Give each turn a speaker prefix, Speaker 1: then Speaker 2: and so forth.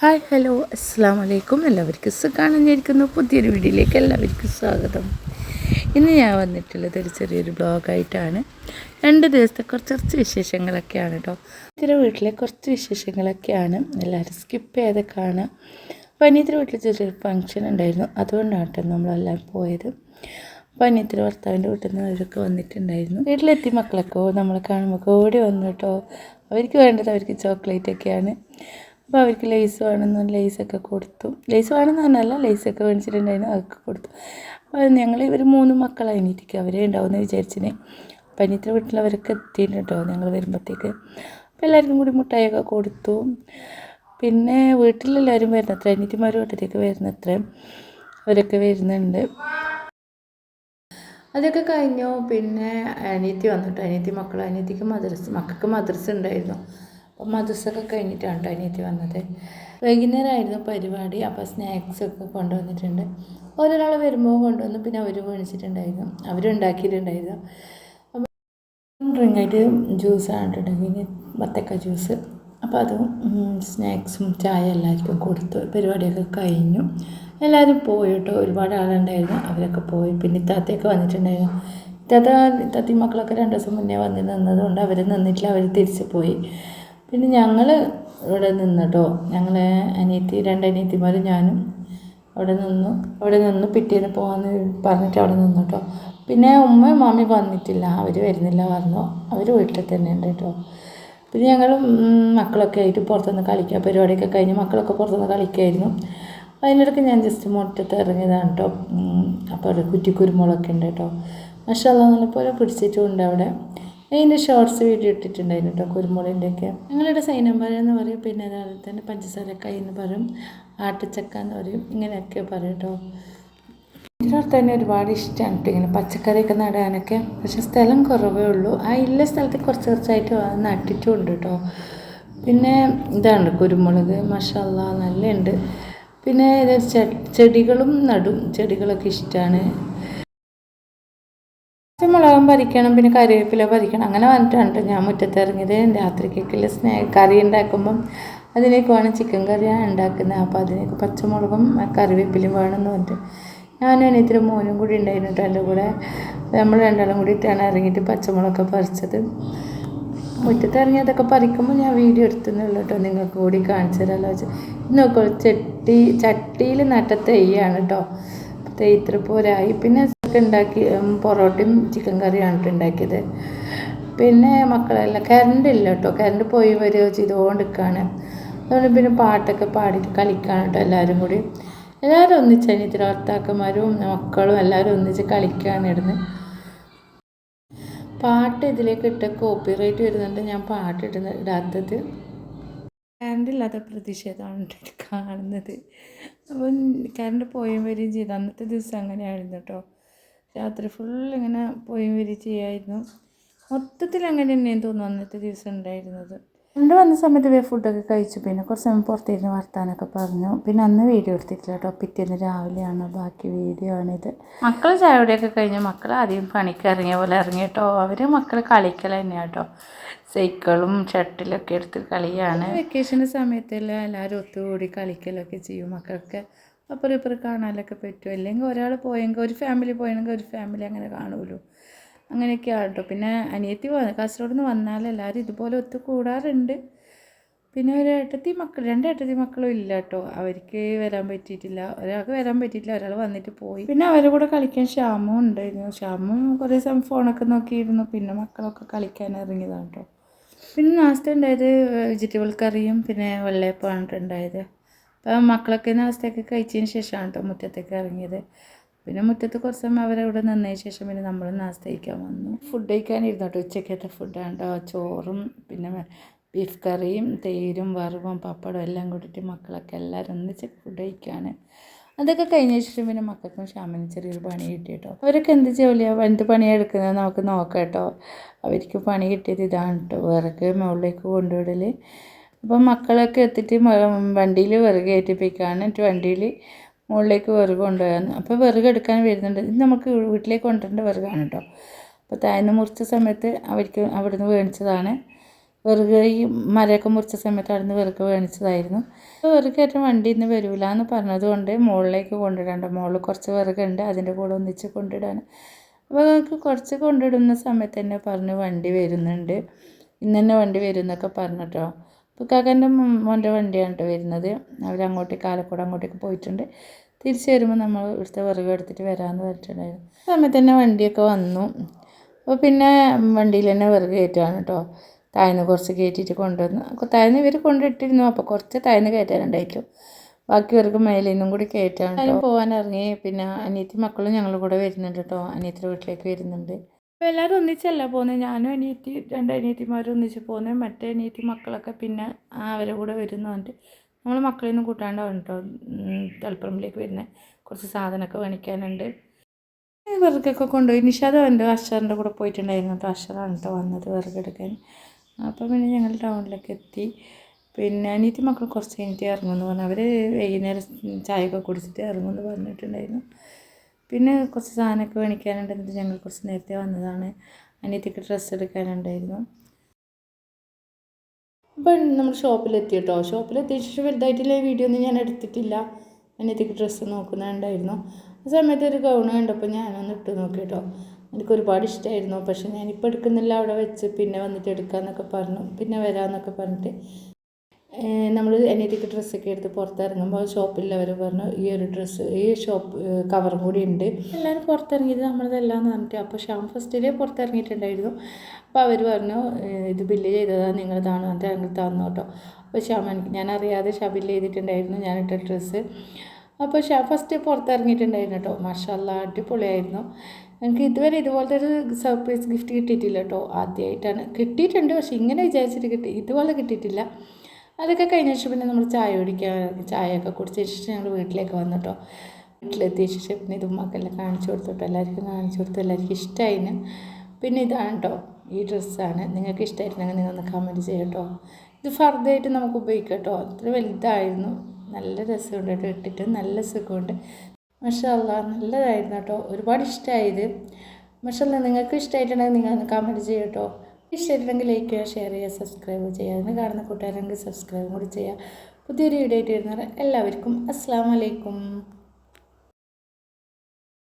Speaker 1: hi hello അസ്സാം വലൈക്കും എല്ലാവർക്കും സുഖാണെന്നിരിക്കുന്നു പുതിയൊരു വീഡിയോയിലേക്ക് എല്ലാവർക്കും സ്വാഗതം ഇന്ന് ഞാൻ വന്നിട്ടുള്ളത് ഒരു ചെറിയൊരു ബ്ലോഗായിട്ടാണ് രണ്ട് ദിവസത്തെ കുറച്ച് വിശേഷങ്ങളൊക്കെയാണ് കേട്ടോ ഇത്തിരി വീട്ടിലെ കുറച്ച് വിശേഷങ്ങളൊക്കെയാണ് എല്ലാവരും സ്കിപ്പ് ചെയ്ത് കാണാം അപ്പോൾ വീട്ടിൽ ചെറിയൊരു ഫങ്ഷൻ ഉണ്ടായിരുന്നു അതുകൊണ്ടാണ് കേട്ടോ നമ്മളെല്ലാം പോയത് അപ്പോൾ ഭർത്താവിൻ്റെ വീട്ടിൽ നിന്ന് അവരൊക്കെ വന്നിട്ടുണ്ടായിരുന്നു വീട്ടിലെത്തി മക്കളൊക്കെ നമ്മളെ കാണുമ്പോൾ ഓടി വന്നു കേട്ടോ അവർക്ക് വേണ്ടത് അവർക്ക് ഒക്കെയാണ് അപ്പോൾ അവർക്ക് ലേസ് വേണമെന്ന് ലേസൊക്കെ കൊടുത്തു ലേസ് വേണമെന്ന് പറഞ്ഞല്ല ലേസൊക്കെ മേടിച്ചിട്ടുണ്ടായിരുന്നു അതൊക്കെ കൊടുത്തു അപ്പോൾ ഞങ്ങൾ ഇവർ മൂന്ന് മക്കളായിരുന്നു ഇരിക്കുക അവരെ ഉണ്ടാവുമെന്ന് വിചാരിച്ചിനെ അപ്പം അനിയത്തിൻ്റെ വീട്ടിലവരൊക്കെ എത്തിയിട്ടുണ്ട് ഞങ്ങൾ വരുമ്പോഴത്തേക്ക് അപ്പോൾ എല്ലാവർക്കും കൂടി മുട്ടായൊക്കെ കൊടുത്തു പിന്നെ വീട്ടിലെല്ലാവരും വരുന്നത്ര അനിയത്തിമാർ വീട്ടിലേക്ക് വരുന്നത്ര അവരൊക്കെ വരുന്നുണ്ട് അതൊക്കെ കഴിഞ്ഞു പിന്നെ അനിയത്തി വന്നിട്ട് അനിയത്തി മക്കൾ അനിയത്തിക്ക് മദ്രസ് മക്കൾക്ക് മദ്രസ് ഉണ്ടായിരുന്നു അപ്പോൾ മദസ്സൊക്കെ കഴിഞ്ഞിട്ടാണ് കേട്ടോ അനിയത്തി വന്നത് വൈകുന്നേരമായിരുന്നു പരിപാടി അപ്പോൾ സ്നാക്സൊക്കെ കൊണ്ടുവന്നിട്ടുണ്ട് ഓരോരാൾ വരുമ്പോൾ കൊണ്ടുവന്ന് പിന്നെ അവർ മേടിച്ചിട്ടുണ്ടായിരുന്നു അവരുണ്ടാക്കിയിട്ടുണ്ടായിരുന്നു അപ്പം ഡ്രിങ്ക് ആയിട്ട് ജ്യൂസാണ് കേട്ടോ പിന്നെ വത്തക്ക ജ്യൂസ് അപ്പോൾ അതും സ്നാക്സും ചായ എല്ലാവർക്കും കൊടുത്തു പരിപാടിയൊക്കെ കഴിഞ്ഞു എല്ലാവരും പോയി കേട്ടോ ഒരുപാട് ആളുണ്ടായിരുന്നു അവരൊക്കെ പോയി പിന്നെ ഇത്താത്തയൊക്കെ വന്നിട്ടുണ്ടായിരുന്നു ഇത്താത്ത ഇത്താത്തി മക്കളൊക്കെ രണ്ട് ദിവസം മുന്നേ വന്ന് നിന്നതുകൊണ്ട് അവർ നിന്നിട്ടില്ല അവർ തിരിച്ചു പോയി പിന്നെ ഞങ്ങൾ ഇവിടെ നിന്നിട്ടോ ഞങ്ങൾ അനിയത്തി രണ്ട് അനിയത്തിമാരും ഞാനും അവിടെ നിന്നു അവിടെ നിന്ന് പിറ്റേന്ന് പോകാന്ന് പറഞ്ഞിട്ട് അവിടെ നിന്നു കേട്ടോ പിന്നെ ഉമ്മയും മാമി വന്നിട്ടില്ല അവർ വരുന്നില്ല പറഞ്ഞു അവർ വീട്ടിൽ തന്നെ ഉണ്ട് കേട്ടോ പിന്നെ ഞങ്ങൾ മക്കളൊക്കെ ആയിട്ട് പുറത്തുനിന്ന് കളിക്കുക പരിപാടിയൊക്കെ കഴിഞ്ഞ് മക്കളൊക്കെ പുറത്തുനിന്ന് കളിക്കുമായിരുന്നു അതിനിടയ്ക്ക് ഞാൻ ജസ്റ്റ് മുറ്റത്ത് ഇറങ്ങിയതാണ് കേട്ടോ അപ്പോൾ അവിടെ കുറ്റിക്കുരുമുളകൊക്കെ ഉണ്ട് കേട്ടോ പക്ഷേ അത് നല്ലപോലെ പിടിച്ചിട്ടുമുണ്ട് അവിടെ അതിൻ്റെ ഷോർട്സ് വീഡിയോ ഇട്ടിട്ടുണ്ടായിരുന്നു കേട്ടോ കുരുമുളകിൻ്റെയൊക്കെ ഞങ്ങളുടെ നമ്പർ എന്ന് പറയും പിന്നെ അതുപോലെ തന്നെ പഞ്ചസാരക്കായി എന്ന് പറയും ആട്ടച്ചക്ക എന്ന് പറയും ഇങ്ങനെയൊക്കെ പറയും കേട്ടോ ഇതിനോട് തന്നെ ഒരുപാട് ഇഷ്ടമാണ് കേട്ടോ ഇങ്ങനെ പച്ചക്കറിയൊക്കെ നടാനൊക്കെ പക്ഷെ സ്ഥലം കുറവേ ഉള്ളൂ ആ ഇല്ല സ്ഥലത്ത് കുറച്ച് കുറച്ചായിട്ട് നട്ടിട്ടുണ്ട് കേട്ടോ പിന്നെ ഇതാണ് കുരുമുളക് മഷാല നല്ലുണ്ട് പിന്നെ ചെടികളും നടും ചെടികളൊക്കെ ഇഷ്ടമാണ് കുറച്ച് മുളകും പരിക്കണം പിന്നെ കറിവേപ്പില പരിക്കണം അങ്ങനെ വന്നിട്ടാണ് ഞാൻ മുറ്റത്ത് ഇറങ്ങിയത് രാത്രിക്കൊക്കെ സ്നേ കറി ഉണ്ടാക്കുമ്പം അതിലേക്കുമാണ് ചിക്കൻ കറിയാണ് ഉണ്ടാക്കുന്നത് അപ്പോൾ അതിലേക്ക് പച്ചമുളകും കറിവേപ്പിലും വേണമെന്ന് പറഞ്ഞിട്ട് ഞാനും അനിയത്തിൻ്റെ മോനും കൂടി ഉണ്ടായിരുന്നു കേട്ടോ എൻ്റെ കൂടെ നമ്മൾ രണ്ടാളും കൂടിയിട്ടാണ് ഇറങ്ങിയിട്ട് പച്ചമുളകൊക്കെ പറിച്ചത് മുറ്റത്ത് ഇറങ്ങി അതൊക്കെ പറിക്കുമ്പോൾ ഞാൻ വീഡിയോ എടുത്തുന്നുള്ളൂ കേട്ടോ നിങ്ങൾക്ക് കൂടി കാണിച്ചു തരാമല്ലോ വെച്ചാൽ ഇന്നൊക്കെ ചട്ടി ചട്ടിയിൽ നട്ട തെയ്യാണ് കേട്ടോ പോരായി പിന്നെ പൊറോട്ട ഉണ്ടാക്കി പൊറോട്ടയും ചിക്കൻ കറിയാണ് ഉണ്ടാക്കിയത് പിന്നെ മക്കളെല്ലാം കറണ്ട് ഇല്ല കേട്ടോ കറണ്ട് പോയി വരികയോ ചെയ്തുകൊണ്ടിരിക്കുകയാണ് അതുകൊണ്ട് പിന്നെ പാട്ടൊക്കെ പാടിയിട്ട് കളിക്കാൻ കേട്ടോ എല്ലാവരും കൂടി എല്ലാവരും ഒന്നിച്ച് അനിയത്തി ഭർത്താക്കന്മാരും മക്കളും എല്ലാവരും ഒന്നിച്ച് കളിക്കുകയാണ് ഇടുന്നത് പാട്ട് ഇതിലേക്ക് ഇട്ട കോപ്പി റൈറ്റ് വരുന്നുണ്ട് ഞാൻ പാട്ട് ഇടുന്ന ഇടാത്തത് കറണ്ട് ഇല്ലാത്ത പ്രതിഷേധമാണ് കാണുന്നത് അപ്പം കറണ്ട് പോയും വരികയും ചെയ്ത് അന്നത്തെ ദിവസം അങ്ങനെയായിരുന്നു കേട്ടോ രാത്രി ഇങ്ങനെ പോയി വിരിച്ചായിരുന്നു മൊത്തത്തിൽ അങ്ങനെ തന്നെയാണ് തോന്നുന്നു അന്നത്തെ ദിവസം ഉണ്ടായിരുന്നത് കൊണ്ട് വന്ന സമയത്ത് വേ ഫുഡൊക്കെ കഴിച്ചു പിന്നെ കുറച്ച് സമയം പുറത്തിരുന്ന് വർത്താനൊക്കെ പറഞ്ഞു പിന്നെ അന്ന് വീഡിയോ എടുത്തിട്ടില്ല കേട്ടോ പിറ്റേന്ന് രാവിലെയാണ് ബാക്കി വീഡിയോ ആണിത് മക്കൾ ചായവിടെയൊക്കെ കഴിഞ്ഞ് മക്കൾ ആദ്യം പണിക്ക് ഇറങ്ങിയ പോലെ ഇറങ്ങി കേട്ടോ അവർ മക്കൾ കളിക്കൽ തന്നെയാണ് കേട്ടോ സൈക്കിളും ഷട്ടിലൊക്കെ എടുത്ത് കളിയാണ് വെക്കേഷൻ്റെ സമയത്തെല്ലാം എല്ലാവരും ഒത്തുകൂടി കളിക്കലൊക്കെ ചെയ്യും മക്കൾക്ക് അപ്പോൾ ഇവർ കാണാനൊക്കെ പറ്റും അല്ലെങ്കിൽ ഒരാൾ പോയെങ്കിൽ ഒരു ഫാമിലി പോയെങ്കിൽ ഒരു ഫാമിലി അങ്ങനെ കാണുമല്ലോ അങ്ങനെയൊക്കെയാണ് കേട്ടോ പിന്നെ അനിയത്തി കാസർഗോഡ് നിന്ന് വന്നാൽ എല്ലാവരും ഇതുപോലെ ഒത്തു കൂടാറുണ്ട് പിന്നെ ഒരു ഏട്ടത്തി മക്കൾ രണ്ട് ഏട്ടത്തി മക്കളും ഇല്ല കേട്ടോ അവർക്ക് വരാൻ പറ്റിയിട്ടില്ല ഒരാൾക്ക് വരാൻ പറ്റിയിട്ടില്ല ഒരാൾ വന്നിട്ട് പോയി പിന്നെ അവരുടെ കൂടെ കളിക്കാൻ ക്ഷാമം ഉണ്ടായിരുന്നു ക്ഷാമം കുറേ സമയം ഫോണൊക്കെ നോക്കിയിരുന്നു പിന്നെ മക്കളൊക്കെ കളിക്കാൻ ഇറങ്ങിയതാണ് കേട്ടോ പിന്നെ ലാസ്റ്റ് ഉണ്ടായത് വെജിറ്റബിൾ കറിയും പിന്നെ വെള്ളയപ്പമാണ് ഉണ്ടായത് അപ്പം മക്കളൊക്കെ എന്ന അവസ്ഥയൊക്കെ കഴിച്ചതിന് ശേഷമാണ് കേട്ടോ മുറ്റത്തേക്ക് ഇറങ്ങിയത് പിന്നെ മുറ്റത്ത് കുറച്ച് സമയം അവരവിടെ നിന്നതിന് ശേഷം പിന്നെ നമ്മൾ നാസ്തയിക്കാൻ വന്നു ഫുഡ് കഴിക്കാനിരുന്നു കേട്ടോ ഉച്ചക്കത്തെ ഫുഡാണ് കേട്ടോ ചോറും പിന്നെ ബീഫ് കറിയും തേരും വറവും പപ്പടവും എല്ലാം കൂട്ടിയിട്ട് മക്കളൊക്കെ എല്ലാവരും ഒന്നിച്ച് ഫുഡ് കഴിക്കുകയാണ് അതൊക്കെ കഴിഞ്ഞ ശേഷം പിന്നെ മക്കൾക്കും ക്ഷാമിന് ചെറിയൊരു പണി കിട്ടി കേട്ടോ അവരൊക്കെ എന്ത് ജോലിയാണ് എന്ത് പണിയാണ് എടുക്കുന്നത് നമുക്ക് നോക്കാം കേട്ടോ അവർക്ക് പണി കിട്ടിയത് ഇതാണ് കേട്ടോ വിറക് മുകളിലേക്ക് കൊണ്ടുവിടൽ അപ്പോൾ മക്കളൊക്കെ എത്തിയിട്ട് വണ്ടിയിൽ വിറക് ഏറ്റിപ്പിക്കാണ് എന്നിട്ട് വണ്ടിയിൽ മുകളിലേക്ക് വിറക് കൊണ്ടുപോകാന്ന് അപ്പോൾ വിറക് എടുക്കാൻ വരുന്നുണ്ട് ഇത് നമുക്ക് വീട്ടിലേക്ക് കൊണ്ടുവരേണ്ട വിറകാണ് കേട്ടോ അപ്പോൾ തായ്ന്ന് മുറിച്ച സമയത്ത് അവർക്ക് അവിടുന്ന് വേണിച്ചതാണ് വെറുകെ ഈ മരമൊക്കെ മുറിച്ച സമയത്ത് അവിടുന്ന് നിന്ന് വേണിച്ചതായിരുന്നു അപ്പോൾ വെറുകേറ്റം വണ്ടിയിൽ നിന്ന് വരൂല എന്ന് പറഞ്ഞതുകൊണ്ട് മുകളിലേക്ക് കൊണ്ടിടണ്ട മുകളിൽ കുറച്ച് വെറുകുണ്ട് അതിൻ്റെ കൂടെ ഒന്നിച്ച് കൊണ്ടിടാൻ അപ്പോൾ നമുക്ക് കുറച്ച് കൊണ്ടിടുന്ന സമയത്ത് തന്നെ പറഞ്ഞു വണ്ടി വരുന്നുണ്ട് ഇന്നെ വണ്ടി വരും എന്നൊക്കെ പറഞ്ഞിട്ടോ ഇക്കാക്കൻ്റെ മോൻ്റെ വണ്ടിയാണ് കേട്ടോ വരുന്നത് അവരങ്ങോട്ടേക്ക് ആലക്കോട് അങ്ങോട്ടേക്ക് പോയിട്ടുണ്ട് തിരിച്ചു വരുമ്പോൾ നമ്മൾ ഇവിടുത്തെ വിറക് എടുത്തിട്ട് വരാമെന്ന് പറഞ്ഞിട്ടുണ്ടായിരുന്നു ആ സമയത്ത് തന്നെ വണ്ടിയൊക്കെ വന്നു അപ്പോൾ പിന്നെ വണ്ടിയിൽ തന്നെ വിറക് കയറ്റുകയാണ് കേട്ടോ തായ്ന്ന് കുറച്ച് കയറ്റിയിട്ട് അപ്പോൾ തായ്ന്ന് ഇവർ കൊണ്ടിട്ടിരുന്നു അപ്പോൾ കുറച്ച് താഴ്ന്ന് കയറ്റാനുണ്ടായിട്ടു വർക്ക് മേലിൽ നിന്നും കൂടി കയറ്റാണ് പോകാൻ ഇറങ്ങി പിന്നെ അനിയത്തി മക്കളും ഞങ്ങളുടെ കൂടെ വരുന്നുണ്ട് കേട്ടോ അനിയത്തിയുടെ വീട്ടിലേക്ക് വരുന്നുണ്ട് അപ്പോൾ എല്ലാവരും ഒന്നിച്ചല്ല പോകുന്നത് ഞാനും അനിയത്തി രണ്ട് അനിയത്തിമാരും ഒന്നിച്ച് പോകുന്നത് മറ്റേ അനിയത്തി മക്കളൊക്കെ പിന്നെ അവരെ കൂടെ വരുന്നുണ്ട് നമ്മൾ മക്കളിൽ നിന്ന് കൂട്ടാണ്ടാവും കേട്ടോ തലപ്പുറമ്പിലേക്ക് വരുന്നത് കുറച്ച് സാധനമൊക്കെ വേണിക്കാനുണ്ട് വെറുകൊക്കെ കൊണ്ടുപോയി നിഷാദ് എൻ്റെ അഷറിൻ്റെ കൂടെ പോയിട്ടുണ്ടായിരുന്നു കേട്ടോ അഷറാണ് കേട്ടോ വന്നത് വെറുകെടുക്കാൻ അപ്പം പിന്നെ ഞങ്ങൾ ടൗണിലൊക്കെ എത്തി പിന്നെ അനിയത്തി മക്കൾ കുറച്ച് കഴിഞ്ഞിട്ട് ഇറങ്ങുമെന്ന് പറഞ്ഞു അവർ വൈകുന്നേരം ചായയൊക്കെ കുടിച്ചിട്ട് ഇറങ്ങുമെന്ന് പറഞ്ഞിട്ടുണ്ടായിരുന്നു പിന്നെ കുറച്ച് സാധനമൊക്കെ മേടിക്കാനുണ്ട് എന്നിട്ട് ഞങ്ങൾ കുറച്ച് നേരത്തെ വന്നതാണ് അനിയത്തിക്ക് ഡ്രസ്സ് എടുക്കാനുണ്ടായിരുന്നു അപ്പം നമ്മൾ ഷോപ്പിലെത്തി കേട്ടോ ഷോപ്പിലെത്തിയ ശേഷം വലുതായിട്ടില്ല വീഡിയോ ഒന്നും ഞാൻ എടുത്തിട്ടില്ല അനിയത്തിക്ക് ഡ്രസ്സ് നോക്കുന്നുണ്ടായിരുന്നു ആ സമയത്ത് ഒരു ഗൗൺ കണ്ടപ്പോൾ ഞാനൊന്ന് ഇട്ട് നോക്കി കേട്ടോ എനിക്ക് ഒരുപാട് ഇഷ്ടമായിരുന്നു പക്ഷേ ഞാനിപ്പോൾ എടുക്കുന്നില്ല അവിടെ വെച്ച് പിന്നെ വന്നിട്ട് എടുക്കാമെന്നൊക്കെ പറഞ്ഞു പിന്നെ വരാമെന്നൊക്കെ പറഞ്ഞിട്ട് നമ്മൾ അനിയത്തിക്ക് ഡ്രസ്സൊക്കെ എടുത്ത് പുറത്തിറങ്ങുമ്പോൾ ഷോപ്പിലുള്ളവർ പറഞ്ഞു ഈ ഒരു ഡ്രസ്സ് ഈ ഷോപ്പ് കവറും കൂടി ഉണ്ട് എല്ലാവരും പുറത്തിറങ്ങിയത് നമ്മളതെല്ലാന്ന് പറഞ്ഞിട്ട് അപ്പോൾ ഷാം ഫസ്റ്റിലേ പുറത്തിറങ്ങിയിട്ടുണ്ടായിരുന്നു അപ്പോൾ അവർ പറഞ്ഞു ഇത് ബില്ല് ചെയ്തതാണ് നിങ്ങൾ താണു പറഞ്ഞിട്ട് ഞങ്ങൾ തന്നു കേട്ടോ അപ്പോൾ ഷ്യാം എനിക്ക് ഞാനറിയാതെ ഷാ ബില്ല് ചെയ്തിട്ടുണ്ടായിരുന്നു ഞാനിട്ട ഡ്രസ്സ് അപ്പോൾ ഷാ ഫസ്റ്റ് പുറത്തിറങ്ങിയിട്ടുണ്ടായിരുന്നു കേട്ടോ മഷാല്ല അടിപൊളിയായിരുന്നു എനിക്ക് ഇതുവരെ ഇതുപോലത്തെ ഒരു സർപ്രൈസ് ഗിഫ്റ്റ് കിട്ടിയിട്ടില്ല കേട്ടോ ആദ്യമായിട്ടാണ് കിട്ടിയിട്ടുണ്ട് പക്ഷേ ഇങ്ങനെ വിചാരിച്ചിട്ട് കിട്ടി ഇതുപോലെ കിട്ടിയിട്ടില്ല അതൊക്കെ കഴിഞ്ഞിട്ട് പിന്നെ നമ്മൾ ചായ കുടിക്കാൻ ചായയൊക്കെ കുടിച്ചതിന് ശേഷം ഞങ്ങൾ വീട്ടിലേക്ക് വന്നു കേട്ടോ വീട്ടിലെത്തിയ ശേഷം പിന്നെ ഇത് ഉമ്മക്കെല്ലാം കാണിച്ചു കൊടുത്തോട്ടോ എല്ലാവർക്കും കാണിച്ചു കൊടുത്തു എല്ലാവർക്കും ഇഷ്ടമായിന് പിന്നെ ഇതാണ് കേട്ടോ ഈ ഡ്രസ്സാണ് നിങ്ങൾക്ക് നിങ്ങൾ ഒന്ന് കമൻറ്റ് ചെയ്യട്ടോ ഇത് ഫർദറായിട്ട് നമുക്ക് ഉപയോഗിക്കാം കേട്ടോ അത്ര വലുതായിരുന്നു നല്ല രസമുണ്ട് കേട്ടോ ഇട്ടിട്ട് നല്ല സുഖമുണ്ട് മഷല്ല നല്ലതായിരുന്നു കേട്ടോ ഒരുപാട് ഇഷ്ടമായത് മഷല്ല നിങ്ങൾക്ക് ഇഷ്ടമായിട്ടുണ്ടെങ്കിൽ നിങ്ങളൊന്ന് കമൻറ്റ് ചെയ്യട്ടോ ഇഷ്ടമില്ലെങ്കിൽ ലൈക്ക് ചെയ്യുക ഷെയർ ചെയ്യുക സബ്സ്ക്രൈബ് ചെയ്യുക അതിന് കാണുന്ന കൂട്ടുകാരെങ്കിൽ സബ്സ്ക്രൈബ് കൂടി ചെയ്യുക പുതിയൊരു വീഡിയോ ആയിട്ട് വരുന്നവർ എല്ലാവർക്കും അസ്സാം വലൈക്കും